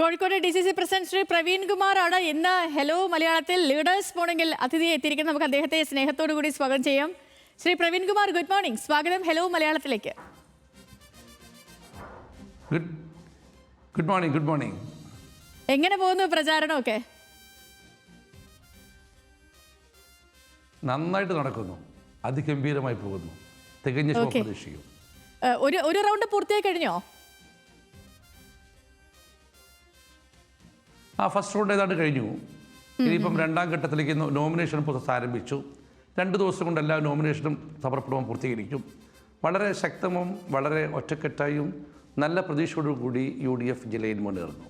Kozhikode D C C president Shri Praveen കുമാറാണ് ഇന്ന് hello മലയാളത്തിൽ ലീഡേഴ്സ് മോർണിംഗിൽ അതിഥിയെ എത്തിയിരിക്കുന്നത്. നമുക്ക് അദ്ദേഹത്തെ സ്നേഹത്തോടു കൂടി സ്വാഗതം ചെയ്യാം. ശ്രീ പ്രവീൺ കുമാർ ഗുഡ് മോർണിംഗ് സ്വാഗതം ഹലോ മലയാളത്തിലേക്ക്. ഗുഡ് മോർണിംഗ് ഗുഡ് മോർണിംഗ് എങ്ങനെ പോകുന്നു പ്രചാരണമൊക്കെ? നന്നായിട്ട് നടക്കുന്നു. അതിഗംഭീരമായി പോകുന്നു. തികഞ്ഞ ഒരു ഒരു റൗണ്ട് പൂർത്തിയായി കഴിഞ്ഞോ? ആ ഫസ്റ്റ് റൗണ്ട് ഏതാണ്ട് കഴിഞ്ഞു ഇനിയിപ്പം രണ്ടാം ഘട്ടത്തിലേക്ക് നോമിനേഷൻ പ്രോസസ് ആരംഭിച്ചു. രണ്ട് ദിവസം കൊണ്ട് എല്ലാ നോമിനേഷനും സമർപ്പണവും പൂർത്തീകരിക്കും. വളരെ ശക്തവും വളരെ ഒറ്റക്കെട്ടായും നല്ല പ്രതീക്ഷയോടുകൂടി യു ഡി എഫ് ജില്ലയിൽ മുന്നേറുന്നു.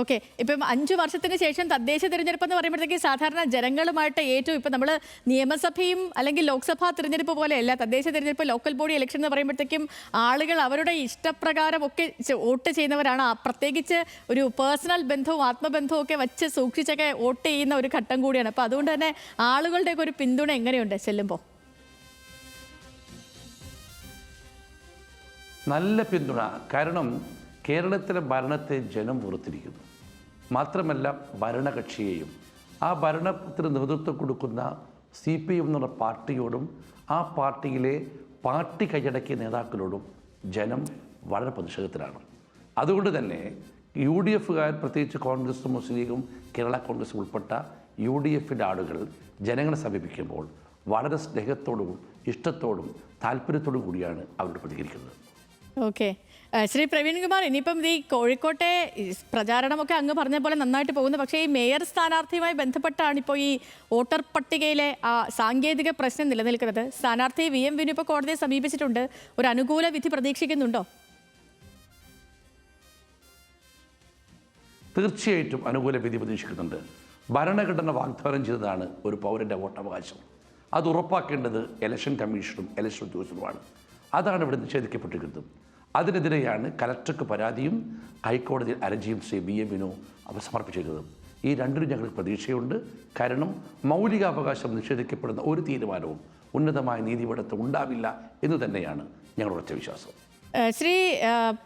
ഓക്കെ ഇപ്പം അഞ്ചു വർഷത്തിന് ശേഷം തദ്ദേശ തിരഞ്ഞെടുപ്പ് എന്ന് പറയുമ്പോഴത്തേക്ക് സാധാരണ ജനങ്ങളുമായിട്ട് ഏറ്റവും ഇപ്പം നമ്മൾ നിയമസഭയും അല്ലെങ്കിൽ ലോക്സഭാ തിരഞ്ഞെടുപ്പ് പോലെയല്ല തദ്ദേശ തിരഞ്ഞെടുപ്പ് ലോക്കൽ ബോഡി ഇലക്ഷൻ എന്ന് പറയുമ്പോഴത്തേക്കും ആളുകൾ അവരുടെ ഇഷ്ടപ്രകാരം ഒക്കെ വോട്ട് ചെയ്യുന്നവരാണ്. പ്രത്യേകിച്ച് ഒരു പേഴ്സണൽ ബന്ധവും ആത്മബന്ധവും ഒക്കെ വെച്ച് സൂക്ഷിച്ചൊക്കെ വോട്ട് ചെയ്യുന്ന ഒരു ഘട്ടം കൂടിയാണ്. അപ്പോൾ അതുകൊണ്ട് തന്നെ ആളുകളുടെയൊക്കെ ഒരു പിന്തുണ എങ്ങനെയുണ്ട്? ചെല്ലുമ്പോൾ നല്ല പിന്തുണ. കാരണം കേരളത്തിലെ ഭരണത്തെ ജനം പുറത്തിരിക്കുന്നു മാത്രമല്ല ഭരണകക്ഷിയെയും. ആ ഭരണത്തിന് നേതൃത്വം കൊടുക്കുന്ന സി പി എം എന്നുള്ള പാർട്ടിയോടും ആ പാർട്ടിയിലെ പാർട്ടി കൈയടക്കിയ നേതാക്കളോടും ജനം വളരെ പ്രതിഷേധത്തിലാണ്. അതുകൊണ്ട് തന്നെ യു ഡി എഫുകാർ പ്രത്യേകിച്ച് കോൺഗ്രസും മുസ്ലിം ലീഗും കേരള കോൺഗ്രസും ഉൾപ്പെട്ട യു ഡി എഫിന്റെ ആളുകൾ ജനങ്ങളെ സമീപിക്കുമ്പോൾ വളരെ സ്നേഹത്തോടും ഇഷ്ടത്തോടും താല്പര്യത്തോടും കൂടിയാണ് അവരോട് പ്രതികരിക്കുന്നത്. ഓക്കെ. ശ്രീ പ്രവീൺ കുമാർ ഇനിയിപ്പം ഈ കോഴിക്കോട്ടെ പ്രചാരണമൊക്കെ അങ്ങ് പറഞ്ഞ പോലെ നന്നായിട്ട് പോകുന്നു. പക്ഷേ ഈ മേയർ സ്ഥാനാർത്ഥിയുമായി ബന്ധപ്പെട്ടാണ് ഇപ്പോൾ ഈ വോട്ടർ പട്ടികയിലെ ആ സാങ്കേതിക പ്രശ്നം നിലനിൽക്കുന്നത്. സ്ഥാനാർത്ഥി വി എം വിനു ഇപ്പോൾ കോടതിയെ സമീപിച്ചിട്ടുണ്ട്. ഒരു അനുകൂല വിധി പ്രതീക്ഷിക്കുന്നുണ്ടോ? തീർച്ചയായിട്ടും അനുകൂല വിധി പ്രതീക്ഷിക്കുന്നുണ്ട്. ഭരണഘടന വാഗ്ദാനം ചെയ്തതാണ് ഒരു പൗരന്റെ വോട്ടവകാശം. അത് ഉറപ്പാക്കേണ്ടത് ഇലക്ഷൻ കമ്മീഷനും ഇലക്ഷൻ ഉദ്യോഗസ്ഥരുമാണ് അതാണ് ഇവിടെ നിഷേധിക്കപ്പെട്ടിരിക്കുന്നത്. അതിനെതിരെയാണ് കലക്ടർക്ക് പരാതിയും ഹൈക്കോടതിയിൽ അരജിയും ശ്രീ ബി എം അവർ സമർപ്പിച്ചിരുന്നത്. ഈ രണ്ടിനും ഞങ്ങൾക്ക് പ്രതീക്ഷയുണ്ട്. കാരണം മൗലികാവകാശം നിഷേധിക്കപ്പെടുന്ന ഒരു തീരുമാനവും ഉന്നതമായ നീതിപീഠത്തിൽ ഉണ്ടാവില്ല എന്ന് തന്നെയാണ് ഞങ്ങളുടെ ഉറച്ച വിശ്വാസം. ശ്രീ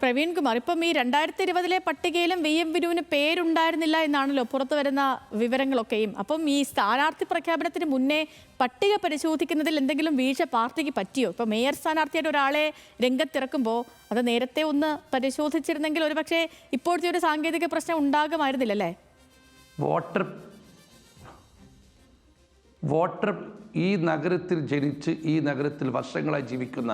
പ്രവീൺ കുമാർ ഇപ്പം ഈ രണ്ടായിരത്തി ഇരുപതിലെ പട്ടികയിലും വി എം വിനുവിന് പേരുണ്ടായിരുന്നില്ല എന്നാണല്ലോ പുറത്തു വരുന്ന വിവരങ്ങളൊക്കെയും. അപ്പം ഈ സ്ഥാനാർത്ഥി പ്രഖ്യാപനത്തിന് മുന്നേ പട്ടിക പരിശോധിക്കുന്നതിൽ എന്തെങ്കിലും വീഴ്ച പാർട്ടിക്ക് പറ്റിയോ? ഇപ്പം മേയർ സ്ഥാനാർത്ഥിയായിട്ട് ഒരാളെ രംഗത്തിറക്കുമ്പോൾ അത് നേരത്തെ ഒന്ന് പരിശോധിച്ചിരുന്നെങ്കിൽ ഒരുപക്ഷെ ഇപ്പോഴത്തെ ഒരു സാങ്കേതിക പ്രശ്നം ഉണ്ടാകുമായിരുന്നില്ലല്ലേ? വോട്ടർ വോട്ടർ ഈ നഗരത്തിൽ ജനിച്ച് ഈ നഗരത്തിൽ വർഷങ്ങളായി ജീവിക്കുന്ന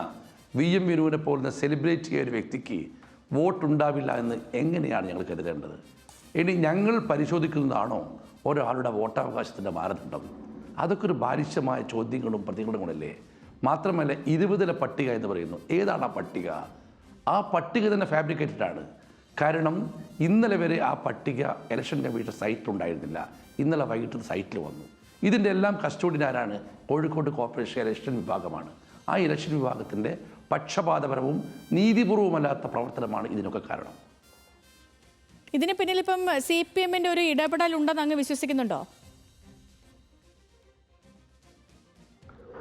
വി എം വിനുവിനെ പോലുള്ള സെലിബ്രേറ്റ് ചെയ്യുന്ന ഒരു വ്യക്തിക്ക് വോട്ടുണ്ടാവില്ല എന്ന് എങ്ങനെയാണ് ഞങ്ങൾ കരുതേണ്ടത്? ഇനി ഞങ്ങൾ പരിശോധിക്കുന്നതാണോ ഒരാളുടെ വോട്ടവകാശത്തിന്റെ മാനദണ്ഡം? അതൊക്കെ ഒരു ബാലിശമായ ചോദ്യങ്ങളും പ്രതികരണങ്ങളല്ലേ മാത്രമല്ല ഇരുപതിലെ പട്ടിക എന്ന് പറയുന്നു. ഏതാണ് ആ പട്ടിക? ആ പട്ടിക തന്നെ ഫാബ്രിക്കേറ്റഡ് ആണ്. കാരണം ഇന്നലെ വരെ ആ പട്ടിക ഇലക്ഷൻ കമ്മീഷൻ സൈറ്റിൽ ഉണ്ടായിരുന്നില്ല. ഇന്നലെ വൈകിട്ട് സൈറ്റിൽ വന്നു. ഇതിന്റെ എല്ലാം കസ്റ്റോഡിയൻ ആരാണ്? കോഴിക്കോട് കോർപ്പറേഷൻ ഇലക്ഷൻ വിഭാഗമാണ്. ആ ഇലക്ഷൻ വിഭാഗത്തിന്റെ പക്ഷപാതപരവും നീതിപൂർവമല്ലാത്ത പ്രവർത്തനമാണ് ഇതിനൊക്കെ കാരണം. ഇതിന് പിന്നിൽ ഇപ്പം സി പി എമ്മിന്റെ ഒരു ഇടപെടൽ ഉണ്ടെന്ന് അങ്ങ് വിശ്വസിക്കുന്നുണ്ടോ?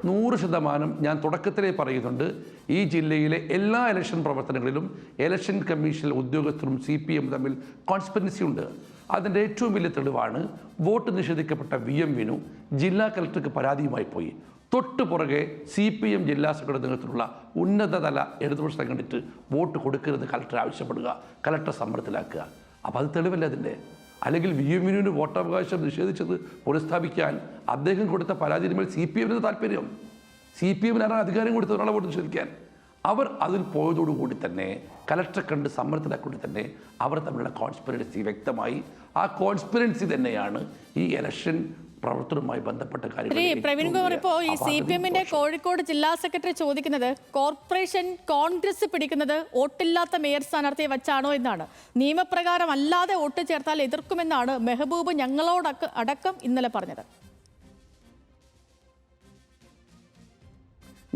നൂറ് ശതമാനം ഞാൻ തുടക്കത്തിലേ പറയുന്നുണ്ട്. ഈ ജില്ലയിലെ എല്ലാ ഇലക്ഷൻ പ്രവർത്തനങ്ങളിലും ഇലക്ഷൻ കമ്മീഷൻ ഉദ്യോഗസ്ഥരും സി പി എം തമ്മിൽ കോൺസ്പെൻസി ഉണ്ട്. അതിന്റെ ഏറ്റവും വലിയ തെളിവാണ് വോട്ട് നിഷേധിക്കപ്പെട്ട വി എം വിനു ജില്ലാ കലക്ടർക്ക് പരാതിയുമായി പോയി. തൊട്ടു പുറകെ സി പി എം ജില്ലാ സെക്രട്ടറി നേതൃത്വത്തിലുള്ള ഉന്നതതല ഇടതുപക്ഷ കണ്ടിട്ട് വോട്ട് കൊടുക്കരുത് കലക്ടർ ആവശ്യപ്പെടുക കലക്ടർ സമ്മർദ്ദത്തിലാക്കുക. അപ്പോൾ അത് തെളിവല്ലേ അതിന്റെ? അല്ലെങ്കിൽ വി എം വിനുവിന് വോട്ടവകാശം നിഷേധിച്ചത് പുനഃസ്ഥാപിക്കാൻ അദ്ദേഹം കൊടുത്ത പരാതിയിൽ മേൽ സി പി എമ്മിന് താല്പര്യം. സി പി എമ്മിനാണ് അധികാരം കൊടുത്ത ഒരാളെ വോട്ട് നിഷേധിക്കാൻ? അവർ അതിൽ പോയതോടുകൂടി തന്നെ കലക്ടറെ കണ്ട് സമ്മർദ്ദത്തിലാക്കൂടി തന്നെ അവർ തമ്മിലുള്ള കോൺസ്പിറൻസി വ്യക്തമായി. ആ കോൺസ്പിറൻസി തന്നെയാണ് ഈ ഇലക്ഷൻ പ്രവർത്തനവുമായി ബന്ധപ്പെട്ട കാര്യങ്ങൾ പ്രവീൺ കുമാർ ഇപ്പോൾ ഈ സി പി എമ്മിന്റെ കോഴിക്കോട് ജില്ലാ സെക്രട്ടറി ചോദിക്കുന്നത് കോർപ്പറേഷൻ കോൺഗ്രസ് പിടിക്കുന്നത് വോട്ടില്ലാത്ത മേയർ സ്ഥാനാർത്ഥിയെ വെച്ചാണോ എന്നാണ്. നിയമപ്രകാരം അല്ലാതെ വോട്ട് ചേർത്താൽ എതിർക്കുമെന്നാണ് മെഹബൂബ് ഞങ്ങളോട് അടക്കം ഇന്നലെ പറഞ്ഞത്.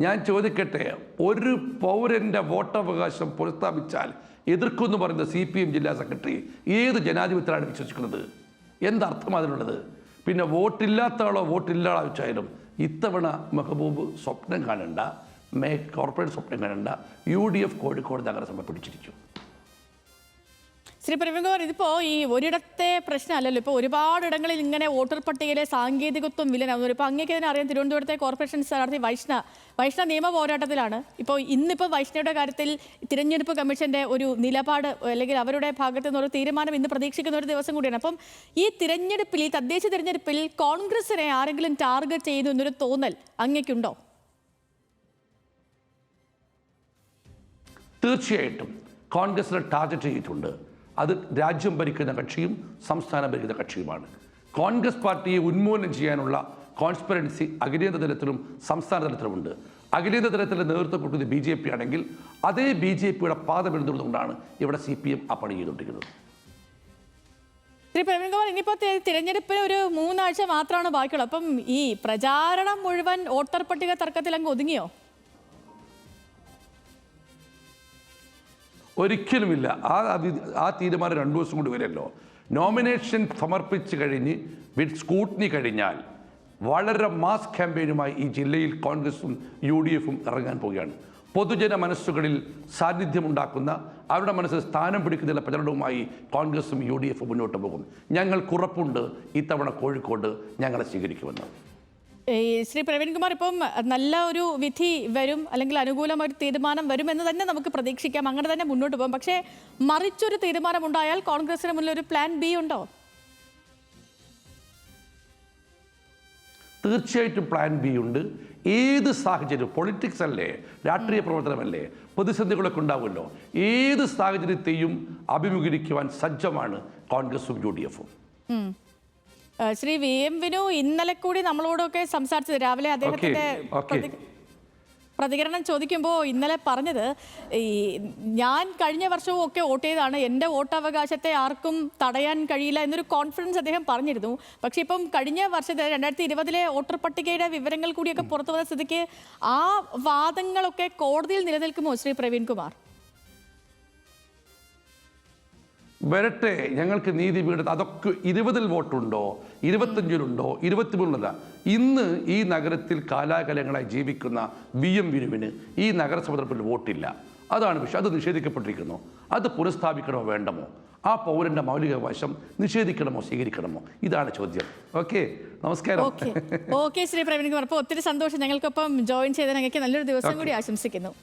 ഞാൻ ചോദിക്കട്ടെ ഒരു പൗരന്റെ വോട്ടവകാശം പുനഃസ്ഥാപിച്ചാൽ എതിർക്കുമെന്ന് പറയുന്ന സി പി എം ജില്ലാ സെക്രട്ടറി ഏത് ജനാധിപത്യത്തിലാണ് വിശ്വസിക്കുന്നത്? എന്തർത്ഥം അതിനുള്ളത് പിന്നെ വോട്ടില്ലാത്ത ആളോ വോട്ടില്ല ആളോ വെച്ചായാലും ഇത്തവണ മെഹബൂബ് സ്വപ്നം കാണണ്ട മേ കോർപ്പറേറ്റ് സ്വപ്നം കാണണ്ട യു ഡി എഫ് കോഴിക്കോട് നഗരസഭ പിടിച്ചിരിക്കും. ശ്രീ പ്രവീൺകുമാർ ഇതിപ്പോ ഈ ഒരിടത്തെ പ്രശ്നമല്ലല്ലോ. ഇപ്പോൾ ഒരുപാട് ഇടങ്ങളിൽ ഇങ്ങനെ വോട്ടർ പട്ടികയിലെ സാങ്കേതികത്വം വിലനാകുന്നു ഇപ്പോൾ അങ്ങേക്ക് തന്നെ അറിയാം തിരുവനന്തപുരത്തെ കോർപ്പറേഷൻ സ്ഥാനാർത്ഥി വൈഷ്ണ. വൈഷ്ണ നിയമ പോരാട്ടത്തിലാണ്. ഇപ്പോൾ ഇന്നിപ്പോൾ വൈഷ്ണയുടെ കാര്യത്തിൽ തിരഞ്ഞെടുപ്പ് കമ്മീഷന്റെ ഒരു നിലപാട് അല്ലെങ്കിൽ അവരുടെ ഭാഗത്തു നിന്നൊരു തീരുമാനം ഇന്ന് പ്രതീക്ഷിക്കുന്ന ഒരു ദിവസം കൂടിയാണ്. അപ്പം ഈ തിരഞ്ഞെടുപ്പിൽ ഈ തദ്ദേശ തിരഞ്ഞെടുപ്പിൽ കോൺഗ്രസിനെ ആരെങ്കിലും ടാർഗറ്റ് ചെയ്യുന്നു എന്നൊരു തോന്നൽ അങ്ങേക്കുണ്ടോ? തീർച്ചയായിട്ടും. കോൺഗ്രസിനെ ടാർഗറ്റ് ചെയ്തിട്ടുണ്ട്. അത് രാജ്യം ഭരിക്കുന്ന കക്ഷിയും സംസ്ഥാനം ഭരിക്കുന്ന കക്ഷിയുമാണ്. കോൺഗ്രസ് പാർട്ടിയെ ഉന്മൂലനം ചെയ്യാനുള്ള കോൺസ്പിറൻസി അഖിലേന്ത തലത്തിലും സംസ്ഥാന തലത്തിലുമുണ്ട്. അഖിലേന്ത തലത്തിലെ നേതൃത്വം കൊടുക്കുന്നത് ബി ജെ പി ആണെങ്കിൽ അതേ ബി ജെ പിയുടെ പാത പിന്തുടർന്നുകൊണ്ടാണ് ഇവിടെ സി പി എം ആ പണി ചെയ്തുകൊണ്ടിരിക്കുന്നത്. ശ്രീ പ്രവീൺകുമാർ ഇനിയിപ്പോൾ തിരഞ്ഞെടുപ്പിന് ഒരു മൂന്നാഴ്ച മാത്രമാണ് ബാക്കിയുള്ളത്. അപ്പം ഈ പ്രചാരണം മുഴുവൻ വോട്ടർ പട്ടിക തർക്കത്തിൽ അങ്ങ് ഒതുങ്ങിയോ? ഒരിക്കലുമില്ല. ആ ആ തീരുമാനം രണ്ടു ദിവസം കൊണ്ട് വരുമല്ലോ നോമിനേഷൻ സമർപ്പിച്ച് കഴിഞ്ഞ് വിത്ത് സ്കൂട്ടിനി കഴിഞ്ഞാൽ വളരെ മാസ് ക്യാമ്പയിനുമായി ഈ ജില്ലയിൽ കോൺഗ്രസും യു ഡി എഫും ഇറങ്ങാൻ പോവുകയാണ്. പൊതുജന മനസ്സുകളിൽ സാന്നിധ്യമുണ്ടാക്കുന്ന അവരുടെ മനസ്സിൽ സ്ഥാനം പിടിക്കുന്ന പ്രചരണവുമായി കോൺഗ്രസും യു ഡി എഫും മുന്നോട്ട് പോകും. ഞങ്ങൾക്കുറപ്പുണ്ട് ഇത്തവണ കോഴിക്കോട് ഞങ്ങളെ സ്വീകരിക്കുമെന്ന്. ശ്രീ പ്രവീൺകുമാർ ഇപ്പം നല്ല ഒരു വിധി വരും അല്ലെങ്കിൽ അനുകൂലമായ ഒരു തീരുമാനം വരും എന്ന് തന്നെ നമുക്ക് പ്രതീക്ഷിക്കാം. അങ്ങനെ തന്നെ മുന്നോട്ട് പോകും. പക്ഷേ മറിച്ചൊരു തീരുമാനം ഉണ്ടായാൽ കോൺഗ്രസിന് മുന്നിൽ ഒരു പ്ലാൻ ബി ഉണ്ടോ? തീർച്ചയായിട്ടും പ്ലാൻ ബി ഉണ്ട്. ഏത് സാഹചര്യം പൊളിറ്റിക്സ് അല്ലേ രാഷ്ട്രീയ പ്രവർത്തനമല്ലേ പ്രതിസന്ധികളൊക്കെ ഉണ്ടാവുമല്ലോ. ഏത് സാഹചര്യത്തെയും അഭിമുഖീകരിക്കുവാൻ സജ്ജമാണ് കോൺഗ്രസും യു ഡി എഫും. ശ്രീ വി എം വിനു ഇന്നലെ കൂടി നമ്മളോടൊക്കെ സംസാരിച്ചത്. രാവിലെ അദ്ദേഹത്തിന്റെ പ്രതികരണം ചോദിക്കുമ്പോൾ ഇന്നലെ പറഞ്ഞത് ഈ ഞാൻ കഴിഞ്ഞ വർഷവും ഒക്കെ വോട്ട് ചെയ്താണ് എന്റെ വോട്ടവകാശത്തെ ആർക്കും തടയാൻ കഴിയില്ല എന്നൊരു കോൺഫിഡൻസ് അദ്ദേഹം പറഞ്ഞിരുന്നു. പക്ഷേ ഇപ്പം കഴിഞ്ഞ വർഷത്തെ രണ്ടായിരത്തി ഇരുപതിലെ വോട്ടർ പട്ടികയുടെ വിവരങ്ങൾ കൂടിയൊക്കെ പുറത്തു വന്ന സ്ഥിതിക്ക് ആ വാദങ്ങളൊക്കെ കോടതിയിൽ നിലനിൽക്കുമോ ശ്രീ പ്രവീൺ വരട്ടെ ഞങ്ങൾക്ക് നീതി വീട് അതൊക്കെ ഇരുപതിൽ വോട്ടുണ്ടോ? ഇരുപത്തഞ്ചിലുണ്ടോ ഇരുപത്തിമൂന്നിലല്ല ഇന്ന് ഈ നഗരത്തിൽ കാലാകാലങ്ങളായി ജീവിക്കുന്ന വി എം വിനുവിന് ഈ നഗരസഭ തലപ്പിൽ വോട്ടില്ല. അതാണ് വിഷയം. അത് നിഷേധിക്കപ്പെട്ടിരിക്കുന്നു. അത് പുനഃസ്ഥാപിക്കണമോ വേണ്ടമോ? ആ പൗരന്റെ മൗലികാവകാശം നിഷേധിക്കണമോ സ്വീകരിക്കണമോ? ഇതാണ് ചോദ്യം. ഓക്കെ? നമസ്കാരം. ഓക്കെ. ഓക്കെ ശ്രീ പ്രവീൺ കുമാർ. അപ്പോൾ ഒത്തിരി സന്തോഷം ഞങ്ങൾക്കൊപ്പം ജോയിൻ ചെയ്ത ഞങ്ങൾക്ക് നല്ലൊരു ദിവസം കൂടി ആശംസിക്കുന്നു.